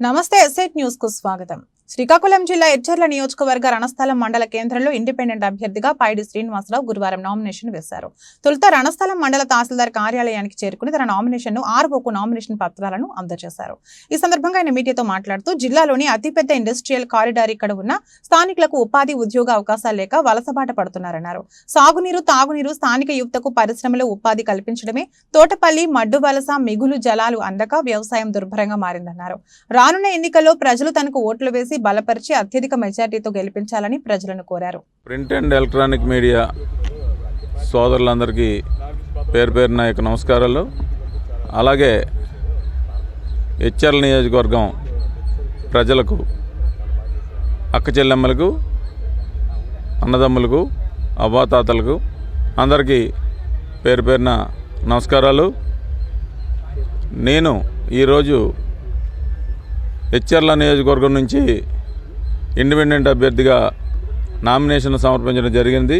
నమస్తే ఎస్ఐట్ న్యూస్కు స్వాగతం. శ్రీకాకుళం జిల్లా ఎచ్చర్ల నియోజకవర్గ రణస్థలం మండల కేంద్రంలో ఇండిపెండెంట్ అభ్యర్థిగా పైడి శ్రీనివాసరావు గురువారం నామినేషన్ వేశారు. తొలుత రణస్థలం మండల తహసీల్దార్ కార్యాలయానికి చేరుకుని తన నామినేషన్ను ఆర్ఓకు నామినేషన్ పత్రాలను అందజేశారు. ఈ సందర్భంగా ఆయన మీడియాతో మాట్లాడుతూ జిల్లాలోని అతిపెద్ద ఇండస్ట్రియల్ కారిడార్ ఇక్కడ ఉన్న స్థానికులకు ఉపాధి ఉద్యోగ అవకాశాలు లేక వలసబాట పడుతున్నారన్నారు. సాగునీరు తాగునీరు స్థానిక యువతకు పరిశ్రమలో ఉపాధి కల్పించడమే తోటపల్లి మడ్డు వలస మిగులు జలాలు అందక వ్యవసాయం దుర్భరంగా మారిందన్నారు. రానున్న ఎన్నికల్లో ప్రజలు తనకు ఓట్లు వేసి బలపరిచి అత్యధిక మెజార్టీతో గెలిపించాలని ప్రజలను కోరారు. ప్రింట్ అండ్ ఎలక్ట్రానిక్ మీడియా సోదరులందరికీ పేరు పేరు యొక్క నమస్కారాలు. అలాగే హెచ్ఆర్ల నియోజకవర్గం ప్రజలకు అక్క చెల్లెమ్మలకు అన్నదమ్ములకు అవ్వాతాతలకు అందరికీ పేరు పేరున నమస్కారాలు. నేను ఈరోజు హెచ్ఆర్ల నియోజకవర్గం నుంచి ఇండిపెండెంట్ అభ్యర్థిగా నామినేషన్ సమర్పించడం జరిగింది.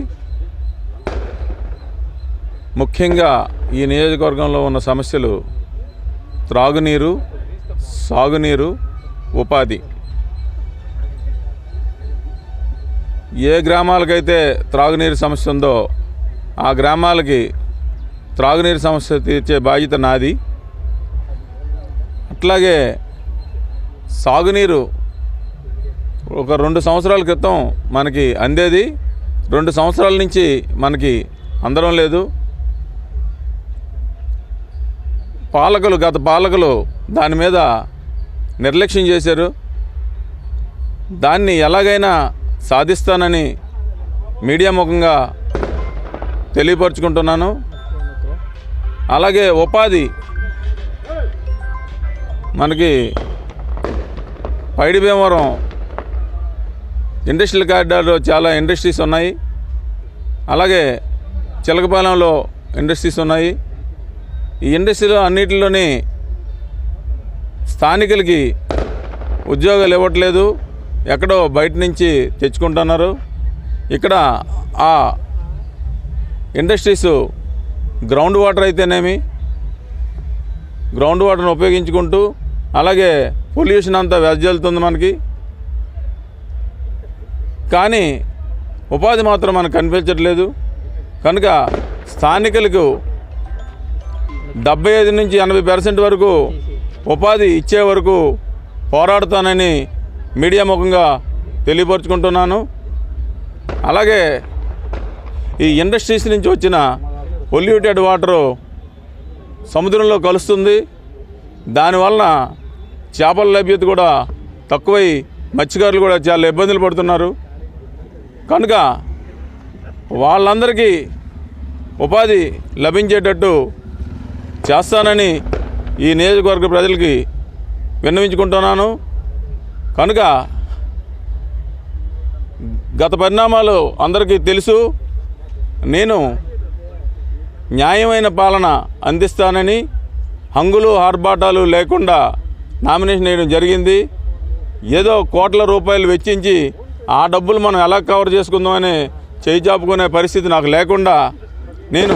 ముఖ్యంగా ఈ నియోజకవర్గంలో ఉన్న సమస్యలు త్రాగునీరు సాగునీరు ఉపాధి. ఏ గ్రామాలకైతే త్రాగునీరు సమస్య ఉందో ఆ గ్రామాలకి త్రాగునీరు సమస్య తీర్చే బాధ్యత నాది. అట్లాగే సాగునీరు ఒక రెండు సంవత్సరాల క్రితం మనకి అందేది. రెండు సంవత్సరాల నుంచి మనకి అందడం లేదు. పాలకులు గత పాలకులు దాని మీద నిర్లక్ష్యం చేశారు. దాన్ని ఎలాగైనా సాధిస్తానని మీడియా ముఖంగా తెలియపరుచుకుంటున్నాను. అలాగే ఉపాధి మనకి పైడి భీమవరం ఇండస్ట్రియల్ కారిడార్లో చాలా ఇండస్ట్రీస్ ఉన్నాయి. అలాగే చిలకపాలెంలో ఇండస్ట్రీస్ ఉన్నాయి. ఈ ఇండస్ట్రీలో అన్నిటిలోని స్థానికులకి ఉద్యోగాలు ఇవ్వట్లేదు. ఎక్కడో బయట నుంచి తెచ్చుకుంటున్నారు. ఇక్కడ ఆ ఇండస్ట్రీస్ గ్రౌండ్ వాటర్ అయితేనేమి గ్రౌండ్ వాటర్ను ఉపయోగించుకుంటూ అలాగే పొల్యూషన్ అంతా వెదజల్లుతుంది మనకి. కానీ ఉపాధి మాత్రం మనకు కనిపించట్లేదు. కనుక స్థానికులకు డెబ్బై ఐదు నుంచి ఎనభై పర్సెంట్ వరకు ఉపాధి ఇచ్చే వరకు పోరాడుతానని మీడియా ముఖంగా తెలియపరుచుకుంటున్నాను. అలాగే ఈ ఇండస్ట్రీస్ నుంచి వచ్చిన పొల్యూటెడ్ వాటరు సముద్రంలో కలుస్తుంది. దానివలన చేపల లభ్యత కూడా తక్కువై మత్స్యకారులు కూడా చాలా ఇబ్బందులు పడుతున్నారు. కనుక వాళ్ళందరికీ ఉపాధి లభించేటట్టు చేస్తానని ఈ నియోజకవర్గ ప్రజలకి విన్నవించుకుంటున్నాను. కనుక గత పరిణామాలు అందరికీ తెలుసు. నేను న్యాయమైన పాలన అందిస్తానని హంగులు ఆర్భాటాలు లేకుండా నామినేషన్ వేయడం జరిగింది. ఏదో కోట్ల రూపాయలు వెచ్చించి ఆ డబ్బులు మనం ఎలా కవర్ చేసుకుందామని చేయి చాపుకునే పరిస్థితి నాకు లేకుండా నేను